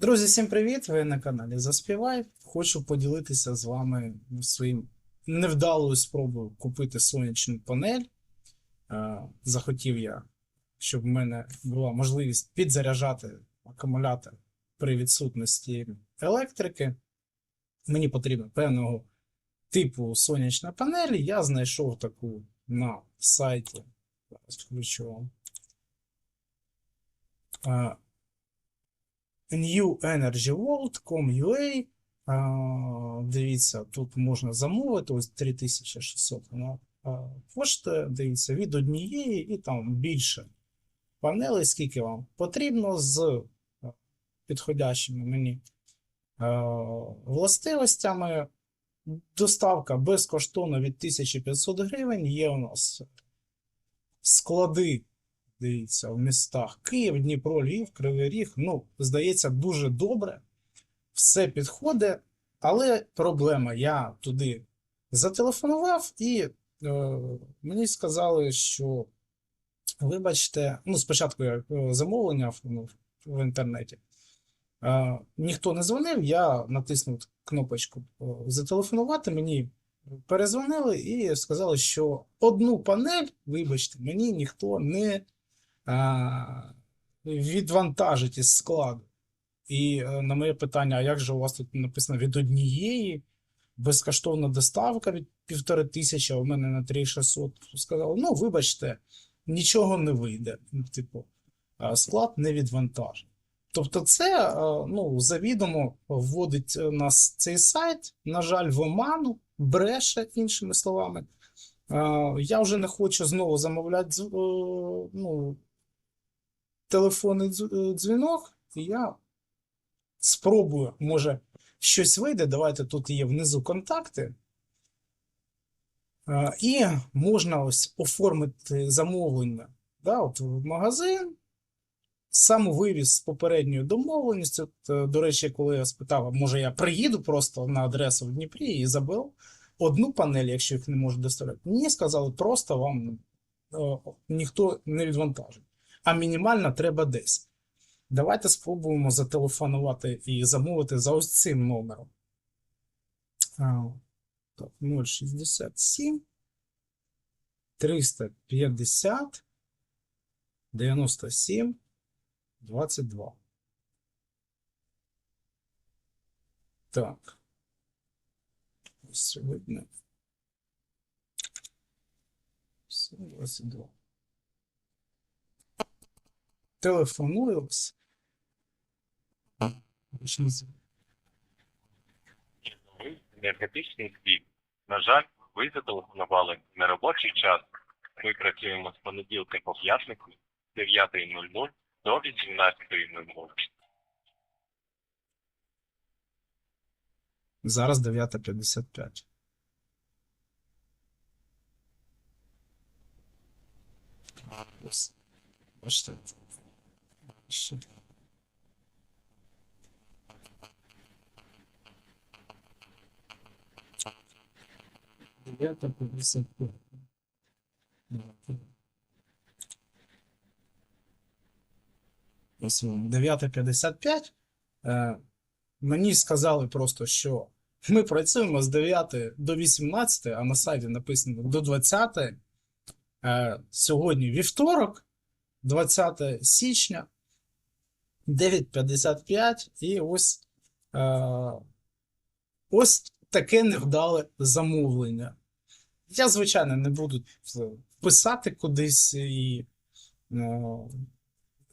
Друзі, всім привіт! Ви на каналі Заспівай. Хочу поділитися з вами своїм невдалою спробою купити сонячну панель. Е, Захотів я, щоб в мене була можливість підзаряджати акумулятор при відсутності електрики. Мені потрібно певного типу сонячна панель. Я знайшов таку на сайті. Зараз включу вам. Newenergyworld.com.ua. Дивіться, тут можна замовити, ось 3600 вона а, коштує. Дивіться, від однієї і там більше панелей, скільки вам потрібно з підходящими мені властивостями. Доставка безкоштовна від 1500 гривень. Є у нас склади Дивіться, в містах Київ, Дніпро, Львів, Кривий Ріг. Ну, здається, дуже добре. Все підходить, але проблема. Я туди зателефонував, і е, мені сказали, що, вибачте, ну, спочатку я е, замовлення ну, в інтернеті. Е, ніхто не дзвонив, я натиснув кнопочку е, зателефонувати. Мені перезвонили і сказали, що одну панель, вибачте, мені ніхто не відвантажить із складу. І е, на моє питання, а як же у вас тут написано від однієї, безкоштовна доставка від півтори тисячі, а у мене на 3600. Сказали, ну, вибачте, нічого не вийде. Ну, Типу, склад не відвантажить. Тобто, це е, ну, завідомо вводить нас цей сайт, на жаль, в оману, бреше, іншими словами. Е, Я вже не хочу знову замовляти е, ну, телефонний е, дзвінок, і я спробую, може, щось вийде. Давайте тут є внизу контакти. І можна ось оформити замовлення да, от в магазин. Самовивіз з попередньою домовленістю. Е, До речі, коли я спитав, може я приїду просто на адресу в Дніпрі і заберу одну панель, якщо їх не можуть доставляти. Мені сказали, просто вам е, ніхто не відвантажить. А мінімально треба 10. Давайте спробуємо зателефонувати і замовити за ось цим номером. Так, 067 350 97 22. Так. Ось Сьогодні. Все, 22. Телефоную ось. Почну з- Новий енергетичний звіт. На жаль, ви зателефонували на робочий час. Ми працюємо з понеділка по п'ятнику з 9.00 до 18.00. Зараз 9.55. Ось. Бачите. Дев'ята п'ятдесят п'ять. Ось воно, 9.55. Е, Мені сказали просто, що ми працюємо з 9 до 18, а на сайті написано до 20. Е, Сьогодні вівторок, 20 січня, 9.55, і ось, е, ось таке невдале замовлення. Я, звичайно, не буду писати кудись і е,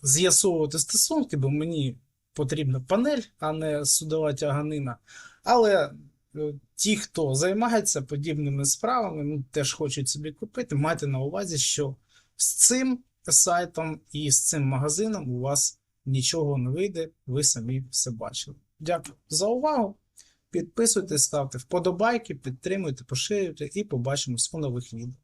з'ясовувати стосунки, бо мені потрібна панель, а не судова тяганина. Але е, ті, хто займається подібними справами, ну, теж хочуть собі купити, майте на увазі, що з цим сайтом і з цим магазином у вас нічого не вийде, ви самі все бачили. Дякую за увагу. Підписуйтесь, ставте вподобайки, підтримуйте, поширюйте і побачимось у нових відео.